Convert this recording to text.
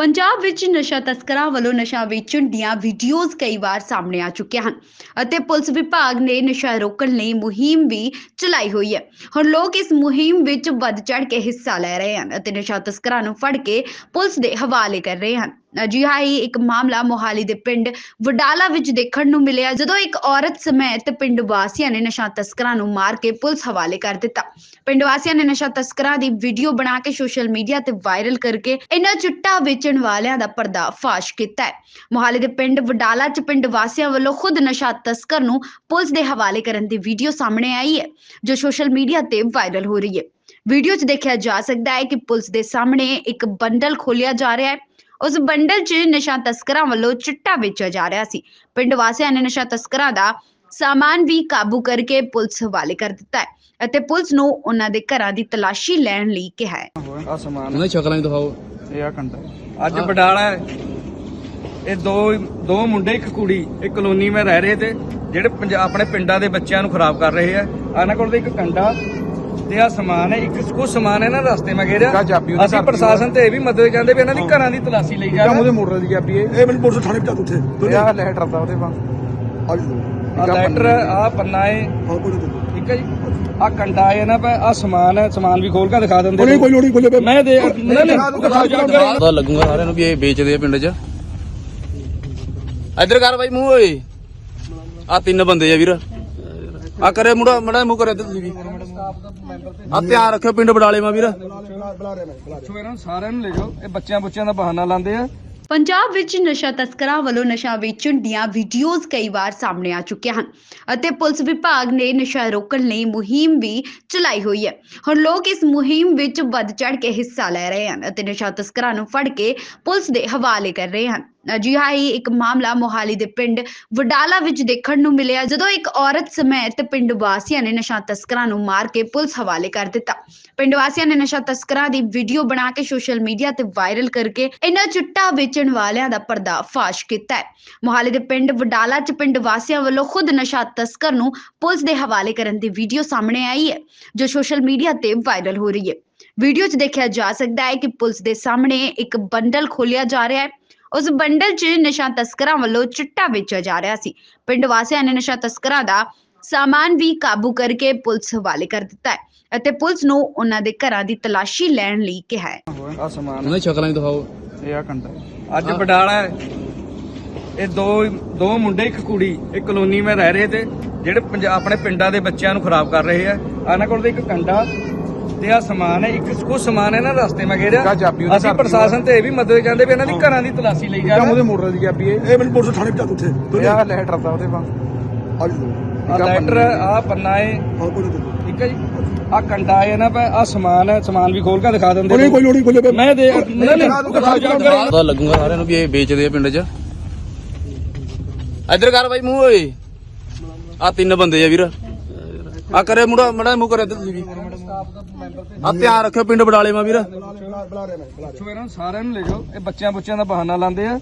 ਪੰਜਾਬ ਵਿੱਚ ਨਸ਼ਾ ਤਸਕਰਾਂ ਵੱਲੋਂ ਨਸ਼ਾ ਵੇਚਣ ਦੀਆਂ ਵੀਡੀਓਜ਼ ਕਈ ਵਾਰ ਸਾਹਮਣੇ ਆ ਚੁੱਕੀਆਂ ਹਨ ਅਤੇ ਪੁਲਿਸ ਵਿਭਾਗ ਨੇ ਨਸ਼ਾ ਰੋਕਣ ਲਈ ਮੁਹਿੰਮ ਵੀ ਚਲਾਈ ਹੋਈ ਹੈ। ਹੁਣ ਲੋਕ ਇਸ ਮੁਹਿੰਮ ਵਿੱਚ ਵੱਧ ਚੜ ਕੇ ਹਿੱਸਾ ਲੈ ਰਹੇ ਹਨ ਅਤੇ ਨਸ਼ਾ ਤਸਕਰਾਂ ਨੂੰ ਫੜ ਕੇ ਪੁਲਿਸ ਦੇ ਹਵਾਲੇ ਕਰ ਰਹੇ ਹਨ। ਅਜਿਹਾ ਹੀ ਇੱਕ ਮਾਮਲਾ ਮੋਹਾਲੀ ਦੇ ਪਿੰਡ ਵਡਾਲਾ ਵਿੱਚ ਦੇਖਣ ਨੂੰ ਮਿਲਿਆ। ਜਦੋਂ ਇੱਕ ਔਰਤ ਸਮੇਤ ਪਿੰਡ ਵਾਸੀਆਂ ਨੇ ਨਸ਼ਾ ਤਸਕਰਾਂ ਨੂੰ ਮਾਰ ਕੇ ਪੁਲਿਸ ਹਵਾਲੇ ਕਰ ਦਿੱਤਾ। ਪਿੰਡ ਵਾਸੀਆਂ ਨੇ ਨਸ਼ਾ ਤਸਕਰਾਂ ਦੀ ਵੀਡੀਓ ਬਣਾ ਕੇ ਸੋਸ਼ਲ ਮੀਡੀਆ ਤੇ ਵਾਇਰਲ ਕਰਕੇ ਇਹਨਾਂ ਚਿੱਟਾ ਵੇਚਣ ਵਾਲਿਆਂ ਦਾ ਪਰਦਾਫਾਸ਼ ਕੀਤਾ ਹੈ। ਮੋਹਾਲੀ ਦੇ ਪਿੰਡ ਵਡਾਲਾ 'ਚ ਪਿੰਡ ਵਾਸੀਆਂ ਵੱਲੋਂ ਖੁਦ ਨਸ਼ਾ ਤਸਕਰ ਨੂੰ ਪੁਲਿਸ ਦੇ ਹਵਾਲੇ ਕਰਨ ਦੀ ਵੀਡੀਓ ਸਾਹਮਣੇ ਆਈ ਹੈ, ਜੋ ਸੋਸ਼ਲ ਮੀਡੀਆ ਤੇ ਵਾਇਰਲ ਹੋ ਰਹੀ ਹੈ। ਵੀਡੀਓ 'ਚ ਦੇਖਿਆ ਜਾ ਸਕਦਾ ਹੈ ਕਿ ਪੁਲਿਸ ਦੇ ਸਾਹਮਣੇ ਇੱਕ ਬੰਡਲ ਖੋਲਿਆ ਜਾ ਰਿਹਾ ਹੈ। ਉਸ ਬੰਡਲ 'ਚ ਨਸ਼ਾ ਤਸਕਰਾਂ ਵੱਲੋਂ ਚਿੱਟਾ ਵੇਚਿਆ ਜਾ ਰਿਹਾ ਸੀ। ਪਿੰਡ ਵਾਸੀਆਂ ਨੇ ਨਸ਼ਾ ਤਸਕਰਾਂ ਦਾ ਸਾਮਾਨ ਵੀ ਕਾਬੂ ਕਰਕੇ ਪੁਲਿਸ ਹਵਾਲੇ ਕਰ ਦਿੱਤਾ ਹੈ ਅਤੇ ਪੁਲਿਸ ਨੂੰ ਉਹਨਾਂ ਦੇ ਘਰਾਂ ਦੀ ਤਲਾਸ਼ੀ ਲੈਣ ਲਈ ਕਿਹਾ ਹੈ। ਆ ਸਮਾਨ ਉਹਨਾਂ ਦੀ ਸ਼ਕਲਾਂ ਵੀ ਦਿਖਾਓ। ਇਹ ਆ ਕੰਡਾ ਅੱਜ ਬਡਾਲਾ ਹੈ। ਇਹ ਦੋ ਦੋ ਮੁੰਡੇ ਇੱਕ ਕੁੜੀ ਇੱਕ ਕਲੋਨੀ ਮੈਂ ਰਹਿ ਰਹੇ ਤੇ ਜਿਹੜੇ ਪੰਜਾ- ਆਪਣੇ ਪਿੰਡਾਂ ਦੇ ਬੱਚਿਆਂ ਨੂੰ ਖਰਾਬ ਕਰ ਰਹੇ ਆ। ਆਨਾਂ ਕੋਲ ਤਾਂ ਇੱਕ ਕੰਡਾ ਤੇ ਆ ਸਮਾਨ ਹੈ ਇੱਕ ਕੁਝ ਸਮਾਨ ਹੈ ਨਾ ਰਸਤੇ ਮੈਂ ਘੇਰਿਆ ਕਾ ਚਾਬੀ ਉਹਦੇ ਅਸੀਂ ਦੀ ਪ੍ਰਸ਼ਾਸਨ ਤੇ ਇਹ ਵੀ ਮਦਦ ਚਾਹੁੰਦੇ ਵੀ ਇਹਨਾਂ ਦੀ ਘਰਾਂ ਦੀ ਤਲਾਸ਼ੀ ਲਈ ਕੰਮ ਉਹਦੇ ਮੋਟਰ ਦੀ ਚਾਬੀ ਇਹ ਇਹ ਮੈਨੂੰ ਪੁਲਿਸ ਥਾਣੇ ਪਹੁੰਚਾ ਤੂੰ ਉੱਥੇ। ਇਹ ਆ ਲੈਟਰ ਦਾ ਉਹਦੇ ਵਾਂਗ ਅੱਜ ਆ ਲੈਟਰ ਆ ਪੰਨਾ ਹੈ। ਨਹੀਂ। ਠੀਕ ਹੈ ਜੀ। ਆ ਕੰਡਾ ਹੈ ਨਾ ਆ ਸਮਾਨ ਹੈ ਸਮਾਨ ਵੀ ਖੋਲ ਕੇ ਦਿਖਾ ਦਿੰਦੇ ਕੋਈ ਕੋਈ ਲੋੜ ਨਹੀਂ ਖੋਲੇ ਮੈਂ ਦੇ ਨਹੀਂ ਨਹੀਂ। ਪਤਾ ਲੱਗੂਗਾ ਸਾਰਿਆਂ ਨੂੰ ਵੀ ਇਹ ਵੇਚਦੇ ਆ ਪਿੰਡ 'ਚ। ਇੱਧਰ ਕਰ ਬਾਈ ਮੂੰਹ ਓਏ। ਆ ਤਿੰਨ ਬੰਦੇ ਆ ਵੀਰ। ਆ ਕਰੇ ਮੁੰਡਾ ਮੜਾ ਮੂੰਹ ਕਰੇ ਤੁਸੀਂ ਵੀ। ਆ ਧਿਆਨ ਰੱਖਿਓ ਪਿੰਡ ਬਡਾਲੇ ਮਾ ਵੀਰ। ਸਾਰਿਆਂ ਨੂੰ ਲੈ ਜਾਓ ਇਹ ਬੱਚਿਆਂ ਬੱਚਿਆਂ ਦਾ ਬਹਾਨਾ ਲਾਉਂਦੇ ਆ। ਪੰਜਾਬ ਵਿੱਚ ਨਸ਼ਾ ਤਸਕਰਾਂ ਵੱਲੋਂ ਨਸ਼ਾ ਵੇਚਣ ਦੀਆਂ ਵੀਡੀਓਜ਼ ਕਈ ਵਾਰ ਸਾਹਮਣੇ ਆ ਚੁੱਕੀਆਂ ਹਨ ਅਤੇ ਪੁਲਿਸ ਵਿਭਾਗ ਨੇ ਨਸ਼ਾ ਰੋਕਣ ਲਈ ਮੁਹਿੰਮ ਵੀ ਚਲਾਈ ਹੋਈ ਹੈ। ਹੁਣ ਲੋਕ ਇਸ ਮੁਹਿੰਮ ਵਿੱਚ ਵੱਧ ਚੜ ਕੇ ਹਿੱਸਾ ਲੈ ਰਹੇ ਹਨ ਅਤੇ ਨਸ਼ਾ ਤਸਕਰਾਂ ਨੂੰ ਫੜ ਕੇ ਪੁਲਿਸ ਦੇ ਹਵਾਲੇ ਕਰ ਰਹੇ ਹਨ। ਅਜਿਹਾ ਹੀ ਇੱਕ ਮਾਮਲਾ ਮੋਹਾਲੀ ਦੇ ਪਿੰਡ ਵਡਾਲਾ ਵਿੱਚ ਦੇਖਣ ਨੂੰ ਮਿਲਿਆ, ਜਦੋਂ ਇੱਕ ਔਰਤ ਸਮੇਤ ਪਿੰਡ ਵਾਸੀਆਂ ਨੇ ਨਸ਼ਾ ਤਸਕਰਾਂ ਨੂੰ ਮਾਰ ਕੇ ਪੁਲਿਸ ਹਵਾਲੇ ਕਰ ਦਿੱਤਾ। ਪਿੰਡ ਵਾਸੀਆਂ ਨੇ ਨਸ਼ਾ ਤਸਕਰਾਂ ਦੀ ਵੀਡੀਓ ਬਣਾ ਕੇ ਸੋਸ਼ਲ ਮੀਡੀਆ ਤੇ ਵਾਇਰਲ ਕਰਕੇ ਇਹਨਾਂ ਚਿੱਟਾ ਵੇਚਣ ਵਾਲਿਆਂ ਦਾ ਪਰਦਾਫਾਸ਼ ਕੀਤਾ ਹੈ। ਮੋਹਾਲੀ ਦੇ ਪਿੰਡ ਵਡਾਲਾ 'ਚ ਪਿੰਡ ਵਾਸੀਆਂ ਵੱਲੋਂ ਖੁਦ ਨਸ਼ਾ ਤਸਕਰ ਨੂੰ ਪੁਲਿਸ ਦੇ ਹਵਾਲੇ ਕਰਨ ਦੀ ਵੀਡੀਓ ਸਾਹਮਣੇ ਆਈ ਹੈ, ਜੋ ਸੋਸ਼ਲ ਮੀਡੀਆ ਤੇ ਵਾਇਰਲ ਹੋ ਰਹੀ ਹੈ। ਵੀਡੀਓ 'ਚ ਦੇਖਿਆ ਜਾ ਸਕਦਾ ਹੈ ਕਿ ਪੁਲਿਸ ਦੇ ਸਾਹਮਣੇ ਇੱਕ ਬੰਡਲ ਖੋਲਿਆ ਜਾ ਰਿਹਾ ਹੈ। ਉਸ ਬੰਡਲ 'ਚ ਨਸ਼ਾ ਤਸਕਰਾਂ ਵੱਲੋਂ ਚਿੱਟਾ ਵੇਚਿਆ ਜਾ ਰਿਹਾ ਸੀ। ਪਿੰਡ ਵਾਸੀਆਂ ਨੇ ਨਸ਼ਾ ਤਸਕਰਾਂ ਦਾ ਸਾਮਾਨ ਵੀ ਕਾਬੂ ਕਰਕੇ ਪੁਲਿਸ ਹਵਾਲੇ ਕਰ ਦਿੱਤਾ ਹੈ ਅਤੇ ਪੁਲਿਸ ਨੂੰ ਉਹਨਾਂ ਦੇ ਘਰਾਂ ਦੀ ਤਲਾਸ਼ੀ ਲੈਣ ਲਈ ਕਿਹਾ ਹੈ। ਆ ਸਮਾਨ। ਉਹਨਾਂ ਦੀ ਸ਼ਕਲਾਂ ਵੀ ਦਿਖਾਓ। ਇਹ ਆ ਕੰਡਾ ਅੱਜ ਹੈ। ਇਹ ਦੋ ਦੋ ਮੁੰਡੇ ਇੱਕ ਕੁੜੀ ਇੱਕ ਕਲੋਨੀ ਮੈਂ ਰਹਿ ਰਹੇ ਤੇ ਜਿਹੜੇ ਪੰਜਾ- ਆਪਣੇ ਪਿੰਡਾਂ ਦੇ ਬੱਚਿਆਂ ਨੂੰ ਖਰਾਬ ਕਰ ਰਹੇ ਆ। ਆਨਾਂ ਕੋਲ ਤਾਂ ਇੱਕ ਕੰਡਾ ਤੇ ਆ ਸਮਾਨ ਹੈ ਇੱਕ ਕੁਝ ਸਮਾਨ ਹੈ ਨਾ ਰਸਤੇ ਮੈਂ ਕਾ ਚਾਬੀ ਉਹਦੇ ਅਸੀਂ ਦੀ ਪ੍ਰਸ਼ਾਸਨ ਤੇ ਇਹ ਵੀ ਮਦਦ ਚਾਹੁੰਦੇ ਵੀ ਇਹਨਾਂ ਦੀ ਘਰਾਂ ਦੀ ਤਲਾਸ਼ੀ ਲਈ ਕੰਮ ਉਹਦੇ ਮੋਟਰ ਦੀ ਚਾਬੀ ਇਹ ਇਹ ਮੈਨੂੰ ਪੁਲਿਸ ਥਾਣੇ ਤੂੰ ਉੱਥੇ। ਇਹ ਆ ਲੈਟਰ ਦਾ ਉਹਦੇ ਅੱਜ ਆ ਲੈਟਰ ਆ ਪੰਨਾ ਹੈ। ਨਹੀਂ ਠੀਕ ਹੈ ਜੀ। ਆ ਕੰਡਾ ਹੈ ਨਾ ਆ ਸਮਾਨ ਹੈ ਸਮਾਨ ਵੀ ਖੋਲ ਕੇ ਦਿਖਾ ਦਿੰਦੇ ਕੋਈ ਕੋਈ ਲੋੜ ਨਹੀਂ ਖੋਲੇ ਮੈਂ ਦੇ ਨਹੀਂ ਨਹੀਂ। ਪਤਾ ਲੱਗੂਗਾ ਸਾਰਿਆਂ ਨੂੰ ਵੀ ਇਹ ਵੇਚਦੇ ਆ ਪਿੰਡ 'ਚ। ਇੱਧਰ ਕਰ ਬਾਈ ਮੂੰਹ ਓਏ। ਆ ਤਿੰਨ ਬੰਦੇ ਆ ਵੀਰ। ਆ ਕਰੇ ਮੁੰਡਾ ਮੜਾ ਮੂੰਹ ਕਰੇ ਇੱਧਰ ਤੁਸੀਂ ਵੀ। ਆ ਧਿਆਨ ਰੱਖਿਓ, ਪਿੰਡ ਬਡਾਲੇ ਮਾ ਵੀਰ। ਬੁਲਾ ਮੈਂ ਬੁਲਾ ਇਹਨਾਂ ਨੂੰ ਸਾਰਿਆਂ ਨੂੰ ਲੈ ਜਾਓ, ਇਹ ਬੱਚਿਆਂ ਬੁੱਚਿਆਂ ਦਾ ਬਹਾਨਾ ਲਾਉਂਦੇ ਆ।